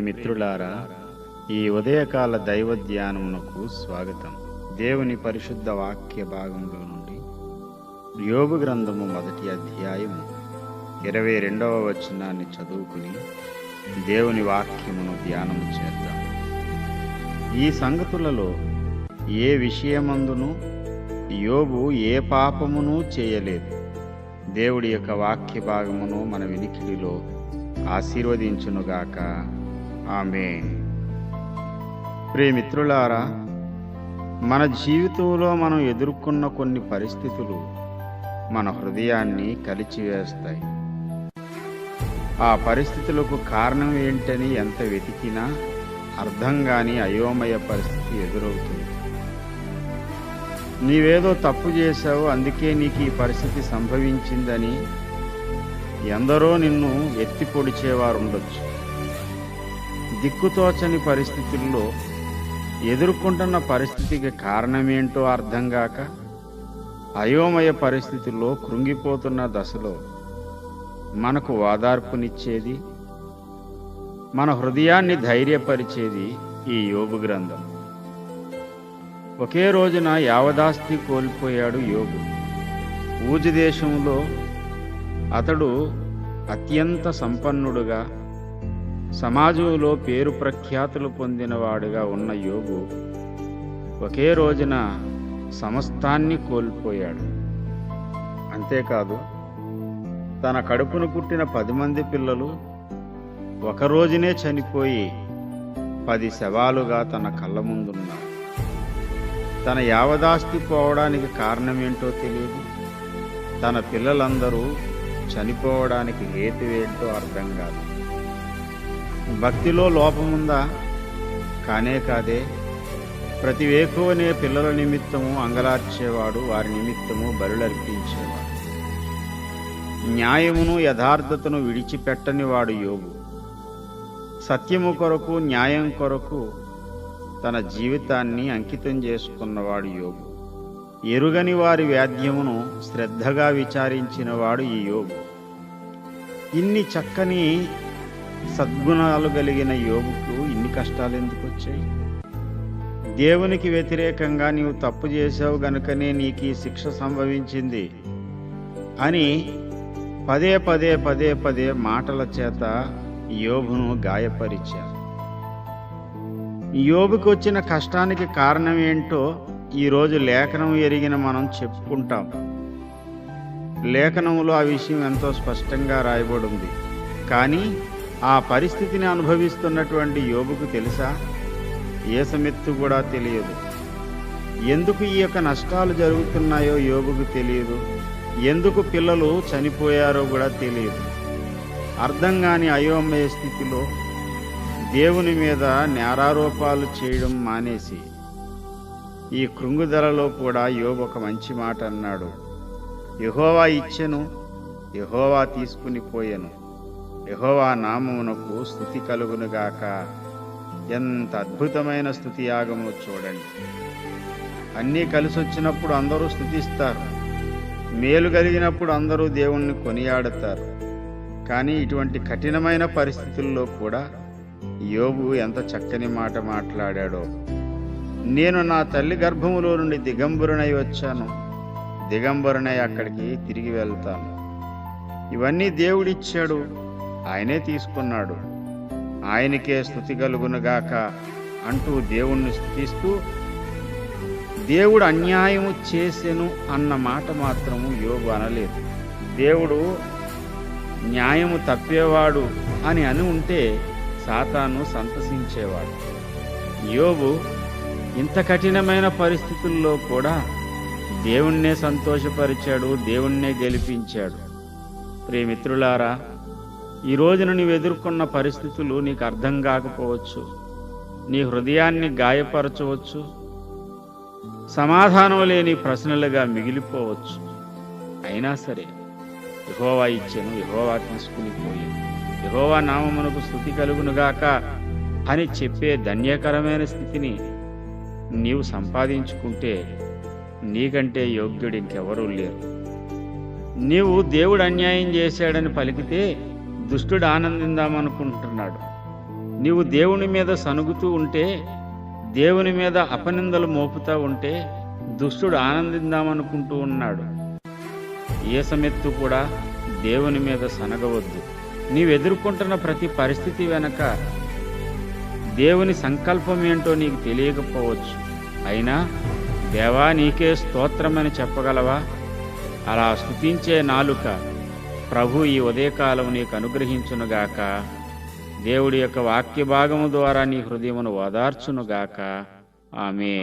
మిత్రులారా ఈ ఉదయకాల దైవ ధ్యానమునకు స్వాగతం. దేవుని పరిశుద్ధ వాక్య భాగంలో నుండి యోగు గ్రంథము మొదటి అధ్యాయము ఇరవై రెండవ వచనాన్ని చదువుకుని దేవుని వాక్యమును ధ్యానము చేద్దాం. ఈ సంగతులలో ఏ విషయమందును యోబు ఏ పాపమును చేయలేదు. దేవుడి యొక్క వాక్య భాగమును మన వినికిడిలో ఆశీర్వదించునుగాక. ఆమె ప్రియమిత్రులారా మన జీవితంలో మనం ఎదుర్కొన్న కొన్ని పరిస్థితులు మన హృదయాన్ని కలిచివేస్తాయి. ఆ పరిస్థితులకు కారణం ఏంటని ఎంత వెతికినా అర్థం కాని అయోమయ పరిస్థితి ఎదురవుతుంది. నీవేదో తప్పు చేశావు అందుకే నీకు ఈ పరిస్థితి సంభవించిందని ఎందరో నిన్ను ఎత్తి పొడిచేవారు ఉండొచ్చు దిక్కుతోచని పరిస్థితుల్లో ఎదుర్కొంటున్న పరిస్థితికి కారణమేంటో అర్థం కాక అయోమయ పరిస్థితుల్లో కృంగిపోతున్న దశలో మనకు ఓదార్పునిచ్చేది మన హృదయాన్ని ధైర్యపరిచేది ఈ యోగు గ్రంథం. ఒకే రోజున యావదాస్తి కోల్పోయాడు యోగు. ఊజు దేశంలో అతడు అత్యంత సంపన్నుడుగా సమాజంలో పేరు ప్రఖ్యాతులు పొందినవాడుగా ఉన్న యోగు ఒకే రోజున సమస్తాన్ని కోల్పోయాడు. అంతేకాదు తన కడుపును పుట్టిన పది మంది పిల్లలు ఒక రోజునే చనిపోయి పది శవాలుగా తన కళ్ళ ముందున్నారు. తన యావదాస్తి పోవడానికి కారణమేంటో తెలియదు. తన పిల్లలందరూ చనిపోవడానికి హేతువేంటో అర్థం కాదు. భక్తిలో లోపముందా? కానే కాదే. ప్రతి వేకువనే పిల్లల నిమిత్తము అంగలార్చేవాడు వారి నిమిత్తము బరులర్పించేవాడు న్యాయమును యథార్థతను విడిచిపెట్టనివాడు యోగు. సత్యము కొరకు న్యాయం కొరకు తన జీవితాన్ని అంకితం చేసుకున్నవాడు యోగు. ఎరుగని వారి వ్యాధ్యమును శ్రద్ధగా విచారించినవాడు ఈ యోగు. ఇన్ని చక్కని సద్గుణాలు కలిగిన యోగుకు ఇన్ని కష్టాలు ఎందుకు వచ్చాయి? దేవునికి వ్యతిరేకంగా నీవు తప్పు చేసావు గనుకనే నీకు ఈ శిక్ష సంభవించింది అని పదే పదే పదే పదే మాటల చేత యోబును గాయపరిచారు. యోగుకు వచ్చిన కష్టానికి కారణం ఏంటో ఈరోజు లేఖనం ఎరిగిన మనం చెప్పుకుంటాం. లేఖనంలో ఆ విషయం ఎంతో స్పష్టంగా రాయబడి ఉంది. కానీ ఆ పరిస్థితిని అనుభవిస్తున్నటువంటి యోగుకు తెలుసా? ఏసమెత్తు కూడా తెలియదు. ఎందుకు ఈ యొక్క నష్టాలు జరుగుతున్నాయో యోగుకు తెలియదు. ఎందుకు పిల్లలు చనిపోయారో కూడా తెలియదు. అర్థం కాని అయోమయ స్థితిలో దేవుని మీద నేరారోపాలు చేయడం మానేసి ఈ కృంగుదలలో కూడా యోబు ఒక మంచి మాట అన్నాడు. యహోవా ఇచ్చెను యహోవా తీసుకుని పోయెను. యహోవా నామమునకు స్థుతి కలుగునుగాక ఎంత అద్భుతమైన స్థుతి యాగమును చూడండి. అన్నీ కలిసి వచ్చినప్పుడు అందరూ స్థుతిస్తారు మేలు కలిగినప్పుడు అందరూ దేవుణ్ణి కొనియాడతారు. కానీ ఇటువంటి కఠినమైన పరిస్థితుల్లో కూడా యోబు ఎంత చక్కని మాట మాట్లాడాడో. నేను నా తల్లి గర్భములో నుండి దిగంబరునై వచ్చాను. దిగంబరునై అక్కడికి తిరిగి వెళ్తాను. ఇవన్నీ దేవుడిచ్చాడు. ఆయనే తీసుకున్నాడు. ఆయనకే స్థుతి కలుగునుగాక అంటూ దేవుణ్ణి స్థుతిస్తూ దేవుడు అన్యాయము చేసెను అన్న మాట మాత్రము యోగు అనలేదు. దేవుడు న్యాయము తప్పేవాడు అని అని ఉంటే సాతాను సంతసించేవాడు. యోగు ఇంత కఠినమైన పరిస్థితుల్లో కూడా దేవుణ్ణే సంతోషపరిచాడు దేవుణ్ణే గెలిపించాడు. ప్రియమిత్రులారా ఈ రోజున నీవు ఎదుర్కొన్న పరిస్థితులు నీకు అర్థం కాకపోవచ్చు. నీ హృదయాన్ని గాయపరచవచ్చు. సమాధానం లేని ప్రశ్నలుగా మిగిలిపోవచ్చు. అయినా సరే యహోవా ఇచ్చాను యహోవా తీసుకుని పోయాను. యహోవా నామమునకు స్థుతి కలుగునుగాక అని చెప్పే ధన్యకరమైన స్థితిని నీవు సంపాదించుకుంటే నీకంటే యోగ్యుడు ఇంకెవరూ లేరు. నీవు దేవుడు అన్యాయం చేశాడని పలికితే దుష్టుడు ఆనందిందామనుకుంటున్నాడు. నీవు దేవుని మీద సనుగుతూ ఉంటే దేవుని మీద అపనిందలు మోపుతా ఉంటే దుష్టుడు ఆనందిందామనుకుంటూ ఉన్నాడు. ఏసమెత్తు కూడా దేవుని మీద సనగవద్దు. నీవు ఎదుర్కొంటున్న ప్రతి పరిస్థితి వెనక దేవుని సంకల్పం ఏంటో నీకు తెలియకపోవచ్చు. అయినా దేవా నీకే స్తోత్రమని చెప్పగలవా? అలా స్తుతించే నాలుక ప్రభు ఈ ఉదయకాలం నీకు అనుగ్రహించునుగాక. దేవుడి యొక్క వాక్య భాగము ద్వారా నీ హృదయమును ఓదార్చునుగాక. ఆమె